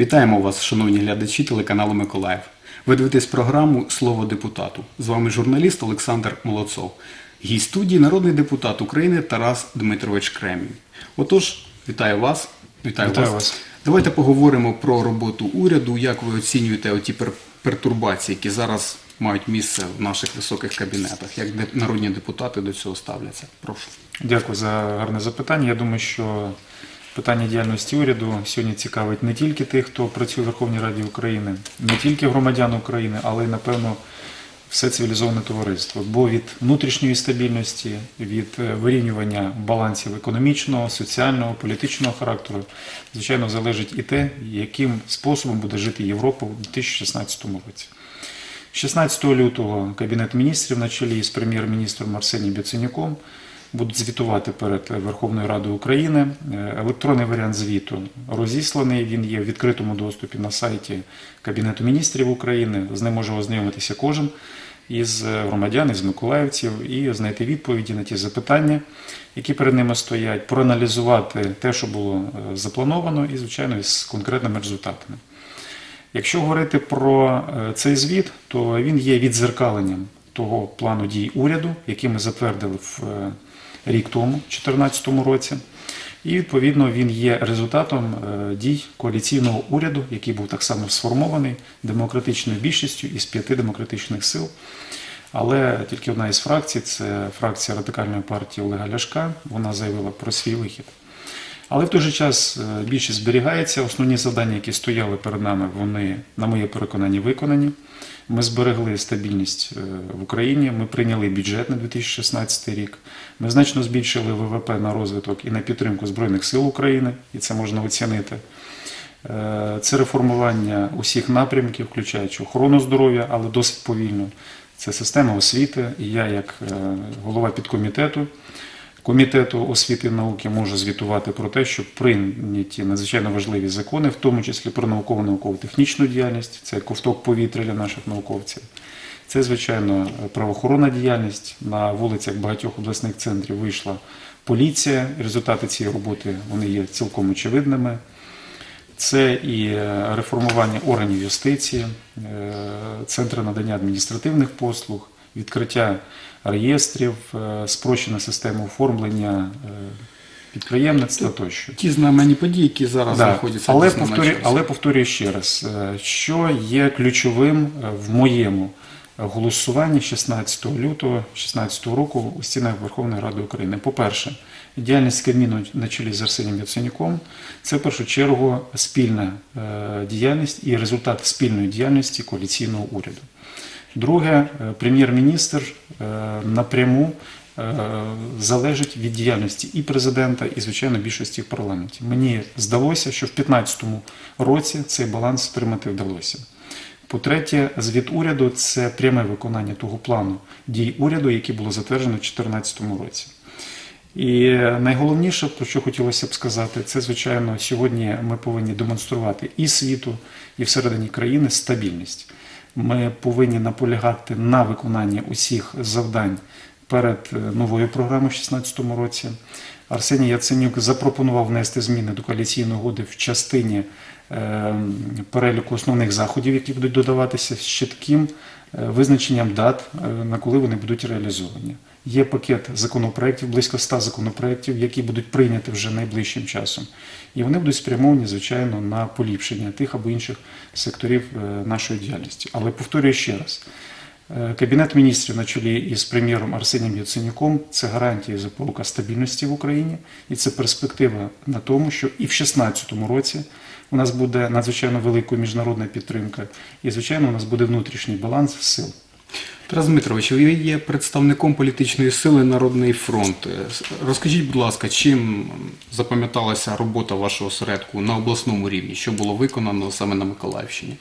Вітаємо вас, шановні глядачі телеканалу Миколаїв. Ви дивитесь програму Слово депутату. З вами журналіст Олександр Молодцов. Гість студії народний депутат України Тарас Дмитрович Кремінь. Отож, вітаю вас. Вітаю, Вітаю вас. вас. Давайте поговоримо про роботу уряду. Як ви оцінюєте оті пер- пертурбації, які зараз мають місце в наших високих кабінетах? Як де- народні депутати до цього ставляться? Прошу. Дякую за гарне запитання. Я думаю, що питання діяльності уряду сьогодні цікавить не тільки тих, хто працює в Верховній Раді України, не тільки громадян України, але й, напевно, все цивілізоване товариство. Бо від внутрішньої стабільності, від е, вирівнювання балансів економічного, соціального, політичного характеру, звичайно, залежить і те, яким способом буде жити Європа у 2016 році. 16 лютого Кабінет міністрів на чолі з прем'єр-міністром Арсенієм Яценюком будуть звітувати перед Верховною Радою України. Е, Електронний варіант звіту розісланий. Він є в відкритому доступі на сайті Кабінету міністрів України. З ним може ознайомитися кожен із громадян, із миколаївців і знайти відповіді на ті запитання, які перед ними стоять, проаналізувати те, що було е, заплановано, і, звичайно, з конкретними результатами. Якщо говорити про е, цей звіт, то він є відзеркаленням того плану дій уряду, який ми затвердили в е, рік тому, в 2014 році. І відповідно він є результатом е, дій коаліційного уряду, який був так само сформований демократичною більшістю із п'яти демократичних сил. Але тільки одна із фракцій, це фракція радикальної партії Олега Ляшка, вона заявила про свій вихід. Але в той же час е, більшість зберігається. Основні завдання, які стояли перед нами, вони, на моє переконання, виконані. Ми зберегли стабільність е, в Україні. Ми прийняли бюджет на 2016 рік. Ми значно збільшили ВВП на розвиток і на підтримку Збройних сил України, і це можна оцінити. Е, Це реформування усіх напрямків, включаючи охорону здоров'я, але досить повільно. Це система освіти. І я, як голова підкомітету комітету освіти і науки, можу звітувати про те, що прийняті надзвичайно важливі закони, в тому числі про науково науково-технічну діяльність, це ковток повітря для наших науковців. Це, звичайно, правоохоронна діяльність. На вулицях багатьох обласних центрів вийшла поліція. Результати цієї роботи вони є цілком очевидними. Це і е, реформування органів юстиції, е, центри надання адміністративних послуг, відкриття реєстрів, е, спрощена система оформлення е, підприємництва тощо. Ті знаменні події, які зараз Да. знаходяться Але, повторюю, але повторюю ще раз, е, що є ключовим в моєму голосуванні 16 лютого 2016 року у стінах Верховної Ради України. По-перше, діяльність Кабміну на чолі з Арсенієм Яценюком – це в першу чергу спільна діяльність і результат спільної діяльності коаліційного уряду. Друге, е, прем'єр-міністр е, напряму е, залежить від діяльності і президента, і звичайно більшості в парламенті. Мені здалося, що в 2015 році цей баланс стримати вдалося. По-третє, звіт уряду це пряме виконання того плану дій уряду, який було затверджено в 2014 році. І найголовніше, про що хотілося б сказати, це звичайно сьогодні ми повинні демонструвати і світу, і всередині країни стабільність. Ми повинні наполягати на виконанні усіх завдань перед е, новою програмою в 2016 році. Арсеній Яценюк запропонував внести зміни до коаліційної угоди в частині е, переліку основних заходів, які будуть додаватися з чітким е, визначенням дат, на коли вони будуть реалізовані. Є пакет законопроєктів, близько 100 законопроєктів, які будуть прийняті вже найближчим часом. І вони будуть спрямовані, звичайно, на поліпшення тих або інших секторів е, нашої діяльності. Але повторюю ще раз. Е, Кабінет міністрів на чолі із прем'єром Арсенієм Яценюком це гарантія запорука стабільності в Україні, і це перспектива на тому, що і в 2016 році у нас буде надзвичайно великою міжнародна підтримка, і звичайно, у нас буде внутрішній баланс сил. Тарас Дмитрович, ви є представником політичної сили Народний фронт. Розкажіть, будь ласка, чим запам'яталася робота вашого осередку на обласному рівні? Що було виконано саме на Миколаївщині?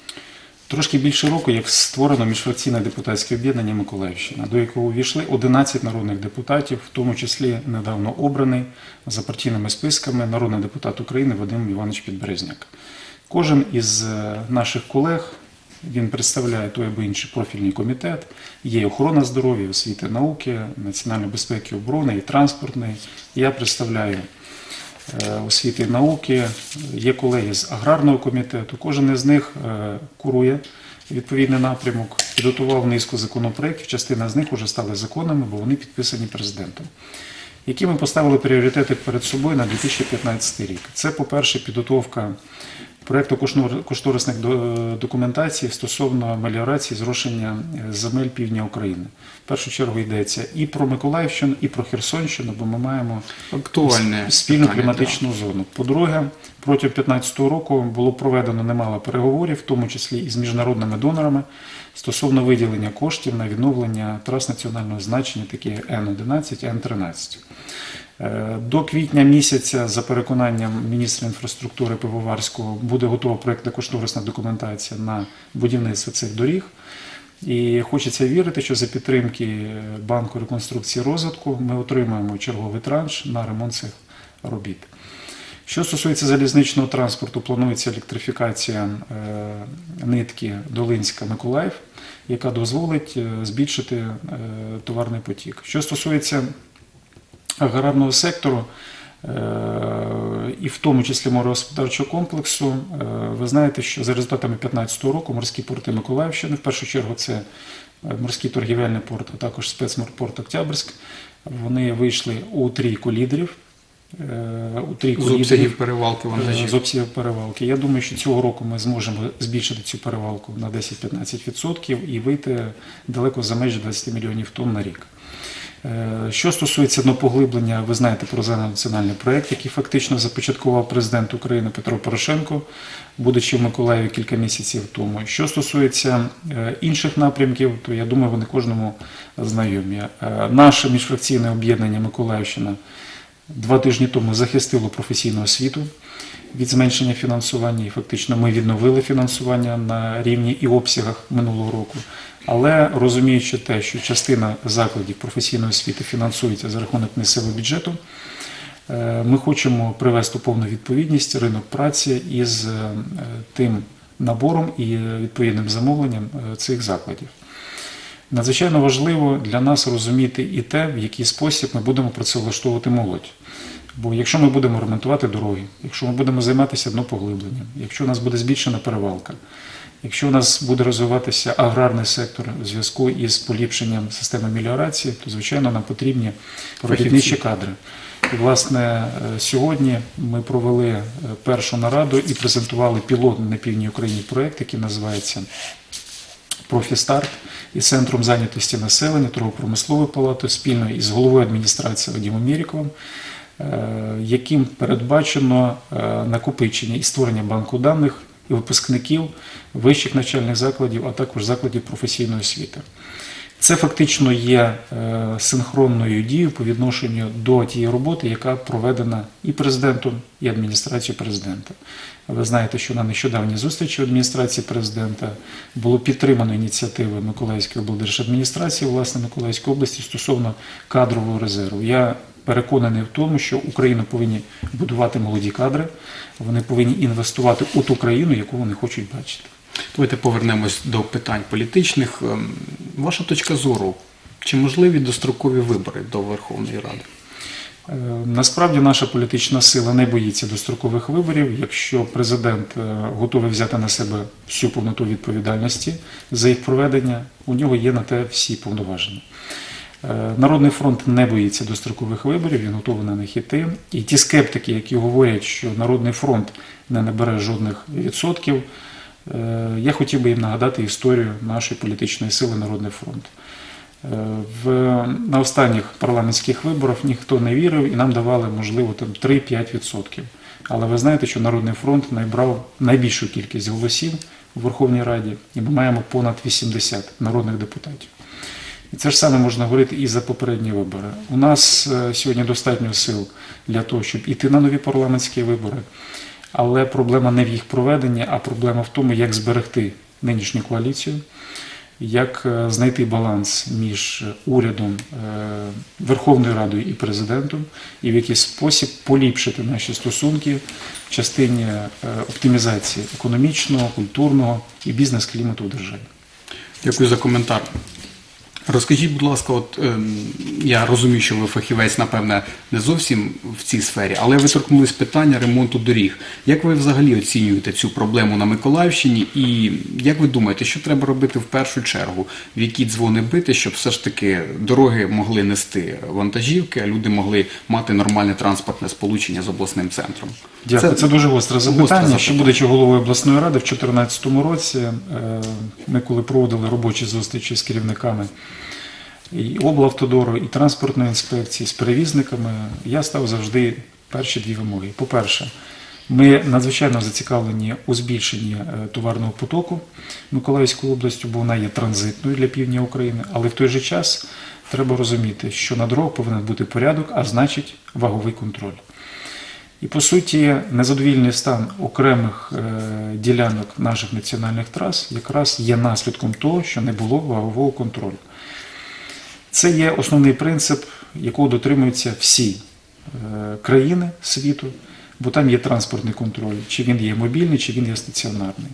Трошки більше року, як створено міжфракційне депутатське об'єднання Миколаївщина, до якого увійшли 11 народних депутатів, в тому числі недавно обраний за партійними списками народний депутат України Вадим Іванович Підберезняк. Кожен із е, наших колег він представляє той або інший профільний комітет. Є охорона здоров'я, освіти науки, національної безпеки оборони, і транспортний. Я представляю е, освіти науки, є колеги з аграрного комітету. Кожен із них е, курує відповідний напрямок, підготував низку законопроєктів. Частина з них вже стали законами, бо вони підписані президентом. Які ми поставили пріоритети перед собою на 2015 рік? Це, по-перше, підготовка проєкту кошторисних до- документацій стосовно меліорації зрошення е, земель півдня України. В першу чергу йдеться і про Миколаївщину, і про Херсонщину, бо ми маємо Актуальне спільну питання, кліматичну зону. По-друге, протягом 2015 року було проведено немало переговорів, в тому числі і з міжнародними донорами, стосовно виділення коштів на відновлення трас національного значення, такі Н-11, Н-13. Е, До квітня місяця, за переконанням міністра інфраструктури Пивоварського, буде готова проєктна кошторисна документація на будівництво цих доріг. І хочеться вірити, що за підтримки банку реконструкції розвитку ми отримаємо черговий транш на ремонт цих робіт. Що стосується залізничного транспорту, планується електрифікація е, нитки Долинська-Миколаїв, яка дозволить е, збільшити е, товарний потік. Що стосується аграрного сектору, і в тому числі морогосподарчого комплексу, ви знаєте, що за результатами 2015 року морські порти Миколаївщини, в першу чергу це морський торгівельний порт, а також спецморпорт Октябрьськ, вони вийшли у трійку лідерів. Е, У трійку З лідерів обсягів перевалки Е, з обсягів перевалки. Я думаю, що цього року ми зможемо збільшити цю перевалку на 10-15% і вийти далеко за межі 20 мільйонів тонн на рік. Е, Що стосується поглиблення, ви знаєте про національний проєкт, який фактично започаткував президент України Петро Порошенко, будучи в Миколаєві кілька місяців тому. Що стосується е, інших напрямків, то я думаю, вони кожному знайомі. Е, Наше міжфракційне об'єднання Миколаївщина два тижні тому захистило професійну освіту від зменшення фінансування, і фактично ми відновили фінансування на рівні і обсягах минулого року. Але розуміючи те, що частина закладів професійної освіти фінансується за рахунок місцевого бюджету, е, ми хочемо привести повну відповідність ринок праці із е, тим набором і відповідним замовленням е, цих закладів. Надзвичайно важливо для нас розуміти і те, в який спосіб ми будемо працевлаштовувати молодь. Бо якщо ми будемо ремонтувати дороги, якщо ми будемо займатися днопоглибленням, якщо у нас буде збільшена перевалка, якщо у нас буде розвиватися аграрний сектор у зв'язку із поліпшенням системи меліорації, то звичайно нам потрібні робітничі кадри. І, власне, е, сьогодні ми провели е, першу нараду і презентували пілотний на півдній Україні проєкт, який називається Профістарт і Центром зайнятості населення, торгово-промисловою палатою спільно із головою адміністрації Вадимом Мєріковим, е, яким передбачено е, накопичення і створення банку даних випускників вищих навчальних закладів, а також закладів професійної освіти. Це фактично є е, синхронною дією по відношенню до тієї роботи, яка проведена і президентом, і адміністрацією президента. Ви знаєте, що на нещодавній зустрічі в адміністрації президента було підтримано ініціативи Миколаївської облдержадміністрації, власне Миколаївської області стосовно кадрового резерву. Я переконаний в тому, що Україну повинні будувати молоді кадри, вони повинні інвестувати у ту країну, яку вони хочуть бачити. Давайте повернемось до питань політичних. Ваша точка зору, чи можливі дострокові вибори до Верховної Ради? Е, Насправді наша політична сила не боїться дострокових виборів, якщо президент е, готовий взяти на себе всю повноту відповідальності за їх проведення, у нього є на те всі повноваження. Е, Народний фронт не боїться дострокових виборів, він готовий на них іти. І ті скептики, які говорять, що Народний фронт не набере жодних відсотків, я хотів би їм нагадати історію нашої політичної сили Народний фронт. Е, В, на останніх парламентських виборах ніхто не вірив і нам давали, можливо, там 3-5%. Але ви знаєте, що Народний фронт набрав найбільшу кількість голосів у Верховній Раді, і ми маємо понад 80 народних депутатів. І це ж саме можна говорити і за попередні вибори. У нас е, сьогодні достатньо сил для того, щоб іти на нові парламентські вибори. Але проблема не в їх проведенні, а проблема в тому, як зберегти нинішню коаліцію, як е, знайти баланс між урядом, е, Верховною Радою і президентом, і в який спосіб поліпшити наші стосунки в частині е, оптимізації економічного, культурного і бізнес-клімату в державі. Дякую за коментар. Розкажіть, будь ласка, от ем, я розумію, що ви фахівець, напевне, не зовсім в цій сфері, але ви торкнулись питання ремонту доріг. Як ви взагалі оцінюєте цю проблему на Миколаївщині? І як ви думаєте, що треба робити в першу чергу, в які дзвони бити, щоб все ж таки дороги могли нести вантажівки, а люди могли мати нормальне транспортне сполучення з обласним центром? Дякую. Це, дуже гостре запитання. Ще будучи головою обласної ради в 2014 році, е, ми коли проводили робочі зустрічі з керівниками і облавтодору, і транспортної інспекції з перевізниками, я став завжди перші дві вимоги. По-перше, ми надзвичайно зацікавлені у збільшенні е, товарного потоку Миколаївською областю, бо вона є транзитною для півдня України, але в той же час треба розуміти, що на дорогах повинен бути порядок, а значить ваговий контроль. І по суті, незадовільний стан окремих е, ділянок наших національних трас якраз є наслідком того, що не було вагового контролю. Це є основний принцип, якого дотримуються всі е, країни світу, бо там є транспортний контроль, чи він є мобільний, чи він є стаціонарний.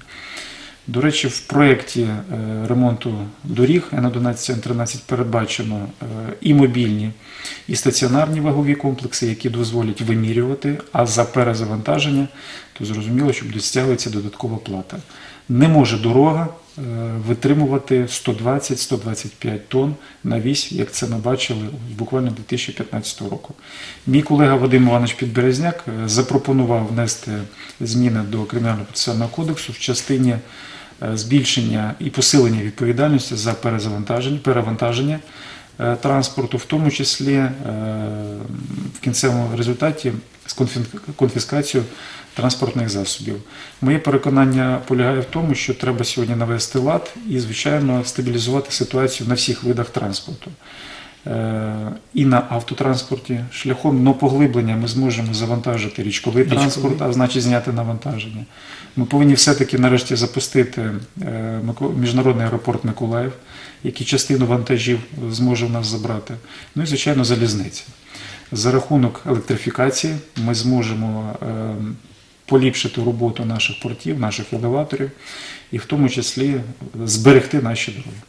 До речі, в проєкті е, ремонту доріг Н11 Н13 передбачено е, і мобільні, і стаціонарні вагові комплекси, які дозволять вимірювати, а за перезавантаження, то зрозуміло, що буде додаткова плата. Не може дорога витримувати 120-125 тонн на вісь, як це ми бачили буквально 2015 року. Мій колега Вадим Іванович Підберезняк е, запропонував внести зміни до Кримінального процесуального кодексу в частині е, збільшення і посилення відповідальності за перезавантаження, перевантаження е, транспорту, в тому числі е, в кінцевому результаті з конфі- конфіскацією транспортних засобів. Моє переконання полягає в тому, що треба сьогодні навести лад і, звичайно, стабілізувати ситуацію на всіх видах транспорту. Е, І на автотранспорті шляхом но поглиблення ми зможемо завантажити річковий Річковий. транспорт, а значить зняти навантаження. Ми повинні все-таки нарешті запустити е, міжнародний аеропорт Миколаїв, який частину вантажів зможе в нас забрати. Ну і, звичайно, залізниця. За рахунок електрифікації ми зможемо е, поліпшити роботу наших портів, наших елеваторів і в тому числі зберегти наші дороги.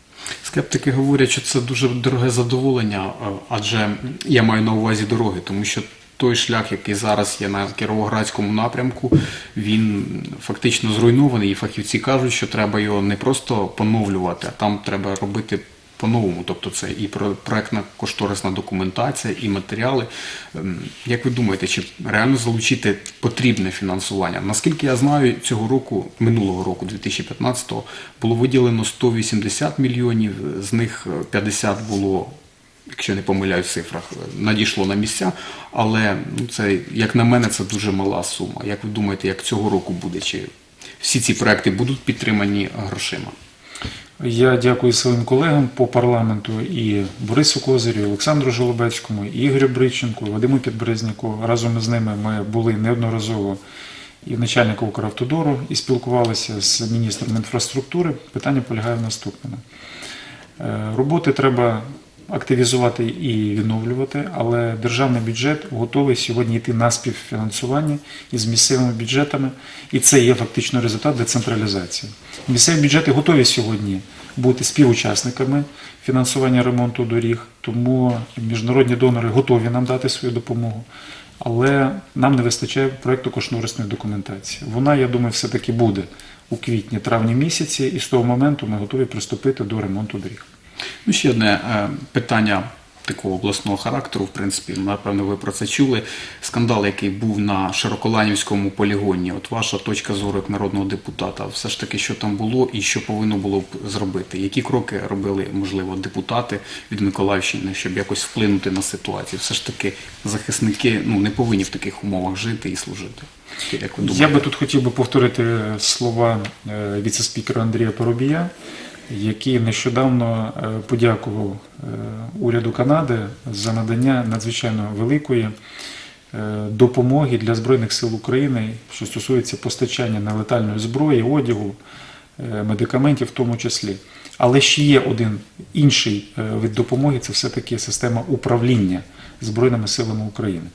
Скептики говорять, що це дуже дороге задоволення, адже я маю на увазі дороги, тому що той шлях, який зараз є на Кіровоградському напрямку, він фактично зруйнований, і фахівці кажуть, що треба його не просто поновлювати, а там треба робити по-новому. Тобто це і про- проектна кошторисна документація, і матеріали. Ем, Як ви думаєте, чи реально залучити потрібне фінансування? Наскільки я знаю, цього року, минулого року, 2015-го, було виділено 180 мільйонів, з них е, 50 було. Якщо не помиляюсь в цифрах, надійшло на місця, але ну, це, як на мене, це дуже мала сума. Як ви думаєте, як цього року буде? Чи всі ці проекти будуть підтримані грошима? Я дякую своїм колегам по парламенту і Борису Козирю, і Олександру Жолобецькому, і Ігорю Бриченку, і Вадиму Підберезняку. Разом із ними ми були неодноразово і начальника Укравтодору і спілкувалися з міністром інфраструктури. Питання полягає в наступному. Е, Роботи треба активізувати і відновлювати, але державний бюджет готовий сьогодні йти на співфінансування із місцевими бюджетами, і це є фактично результат децентралізації. Місцеві бюджети готові сьогодні бути співучасниками фінансування ремонту доріг, тому міжнародні донори готові нам дати свою допомогу. Але нам не вистачає проєкту кошторисної документації. Вона, я думаю, все-таки буде у квітні-травні місяці, і з того моменту ми готові приступити до ремонту доріг. Ну, ще одне е, питання такого обласного характеру, в принципі, напевно, ви про це чули. Скандал, який був на Широколанівському полігоні. От ваша точка зору як народного депутата, все ж таки, що там було і що повинно було б зробити? Які кроки робили, можливо, депутати від Миколаївщини, щоб якось вплинути на ситуацію? Все ж таки, захисники ну, не повинні в таких умовах жити і служити. Як ви? Я би тут хотів би повторити слова е, віце-спікера Андрія Поробія, який нещодавно е, подякував е, уряду Канади за надання надзвичайно великої е, допомоги для Збройних сил України, що стосується постачання нелетальної зброї, одягу, медикаментів в тому числі. Але ще є один інший вид допомоги це все-таки система управління Збройними силами України.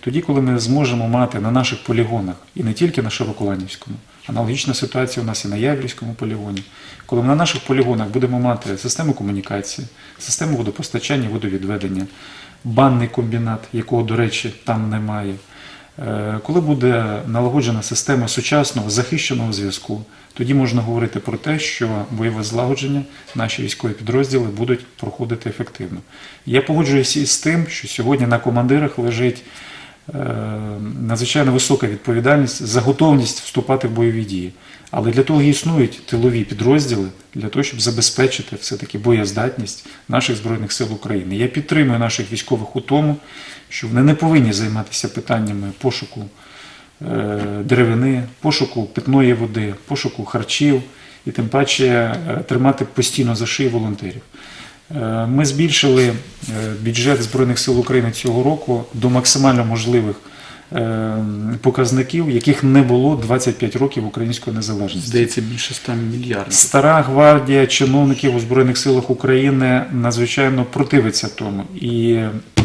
Тоді, коли ми зможемо мати на наших полігонах і не тільки на Широколанівському, аналогічна ситуація у нас і на Яврівському полігоні, коли ми на наших полігонах будемо мати систему комунікації, систему водопостачання, водовідведення, банний комбінат, якого, до речі, там немає. Е, Коли буде налагоджена система сучасного захищеного зв'язку, тоді можна говорити про те, що бойове злагодження наші військові підрозділи будуть проходити ефективно. Я погоджуюся із тим, що сьогодні на командирах лежить надзвичайно висока відповідальність за готовність вступати в бойові дії. Але для того існують тилові підрозділи для того, щоб забезпечити все-таки боєздатність наших збройних сил України. Я підтримую наших військових у тому, що вони не повинні займатися питаннями пошуку е, деревини, пошуку питної води, пошуку харчів і тим паче е, тримати постійно за шиї волонтерів. Е, Ми збільшили е, бюджет Збройних сил України цього року до максимально можливих е, показників, яких не було 25 років української незалежності. Здається, більше 100 мільярдів. Стара гвардія чиновників у Збройних силах України надзвичайно противиться тому. І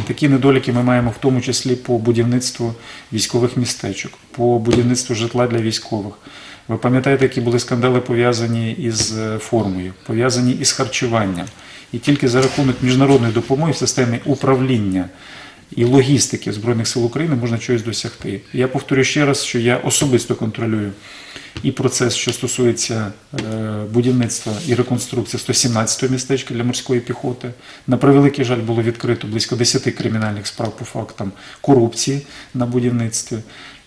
такі недоліки ми маємо в тому числі по будівництву військових містечок, по будівництву житла для військових. Ви пам'ятаєте, які були скандали пов'язані із формою, пов'язані із харчуванням. І тільки за рахунок міжнародної допомоги в системі управління і логістики Збройних сил України можна чогось досягти. Я повторю ще раз, що я особисто контролюю і процес, що стосується е, будівництва і реконструкції 117-го містечка для морської піхоти. На превеликий жаль, було відкрито близько 10 кримінальних справ по фактам корупції на будівництві.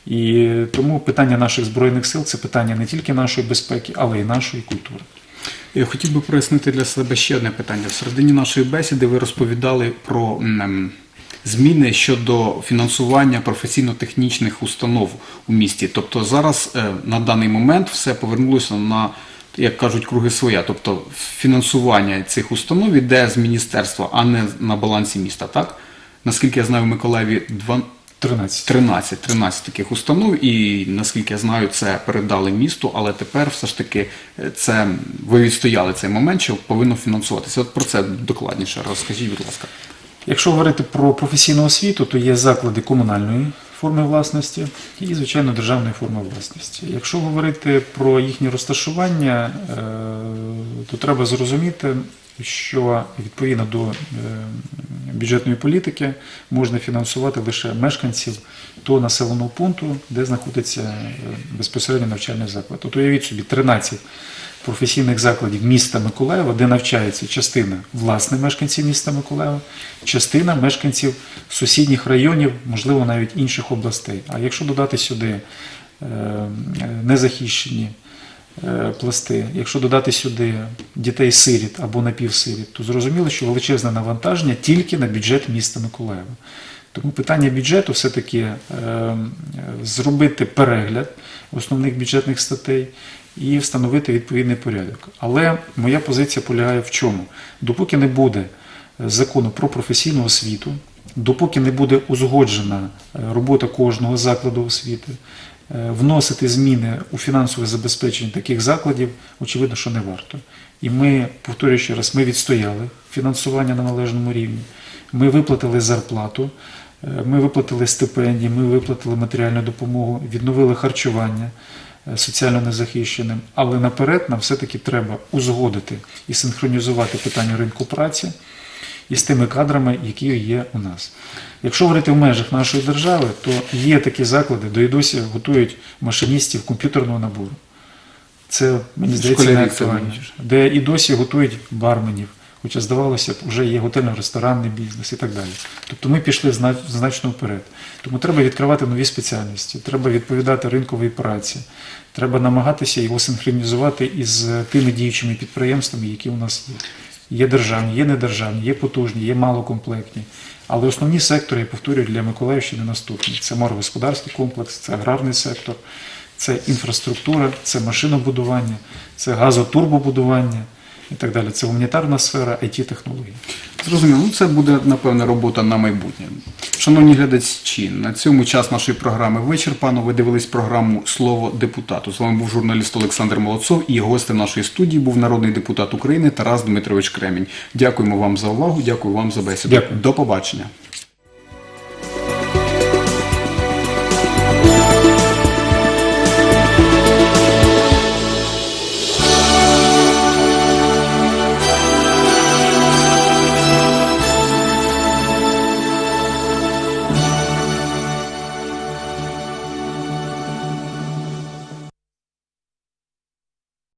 І тому питання наших збройних сил це питання не тільки нашої безпеки, але й нашої культури. Я хотів би прояснити для себе ще одне питання. В середині нашої бесіди ви розповідали про зміни щодо фінансування професійно-технічних установ у місті. Тобто зараз е, на даний момент все повернулося на, як кажуть, круги своя. Тобто фінансування цих установ іде з міністерства, а не на балансі міста. Так? Наскільки я знаю, в Миколаєві 13. 13, 13 таких установ, і наскільки я знаю, це передали місту, але тепер все ж таки е, це ви відстояли цей момент, що повинно фінансуватися. От про це докладніше розкажіть, будь ласка. Якщо говорити про професійну освіту, то є заклади комунальної форми власності і, звичайно, державної форми власності. Якщо говорити про їхнє розташування, е, то треба зрозуміти, що відповідно до е, бюджетної політики можна фінансувати лише мешканців того населеного пункту, де знаходиться е, безпосередньо навчальний заклад. От уявіть собі 13 професійних закладів міста Миколаєва, де навчається частина власне мешканців міста Миколаєва, частина мешканців сусідніх районів, можливо, навіть інших областей. А якщо додати сюди е, незахищені пласти, якщо додати сюди дітей-сиріт або напівсиріт, то зрозуміло, що величезне навантаження тільки на бюджет міста Миколаєва. Тому питання бюджету все-таки е, зробити перегляд основних бюджетних статей і встановити відповідний порядок. Але моя позиція полягає в чому? Допоки не буде е, закону про професійну освіту, допоки не буде узгоджена е, робота кожного закладу освіти, е, вносити зміни у фінансове забезпечення таких закладів, очевидно, що не варто. І ми, повторюю ще раз, ми відстояли фінансування на належному рівні, ми виплатили зарплату, е, ми виплатили стипендії, ми виплатили матеріальну допомогу, відновили харчування е, соціально незахищеним. Але наперед нам все-таки треба узгодити і синхронізувати питання ринку праці із тими кадрами, які є у нас. Якщо говорити в межах нашої держави, то є такі заклади, де і досі готують машиністів комп'ютерного набору. Це, мені здається, не актуально. Де і досі готують барменів, хоча здавалося б, вже є готельно-ресторанний бізнес і так далі. Тобто ми пішли значно вперед. Тому треба відкривати нові спеціальності, треба відповідати ринковій праці, треба намагатися його синхронізувати із тими діючими підприємствами, які у нас є. Є державні, є недержавні, є потужні, є малокомплектні. Але основні сектори, я повторюю, для Миколаївщини наступні: це морогосподарський комплекс, це аграрний сектор, це інфраструктура, це машинобудування, це газотурбобудування і так далі. Це гуманітарна сфера, it технології Зрозуміло, ну це буде, напевне, робота на майбутнє. Шановні глядачі, на цьому час нашої програми вичерпано. Ви дивились програму Слово депутату. З вами був журналіст Олександр Молодцов і гостем нашої студії був народний депутат України Тарас Дмитрович Кремінь. Дякуємо вам за увагу, дякую вам за бесіду. Дякую. До побачення.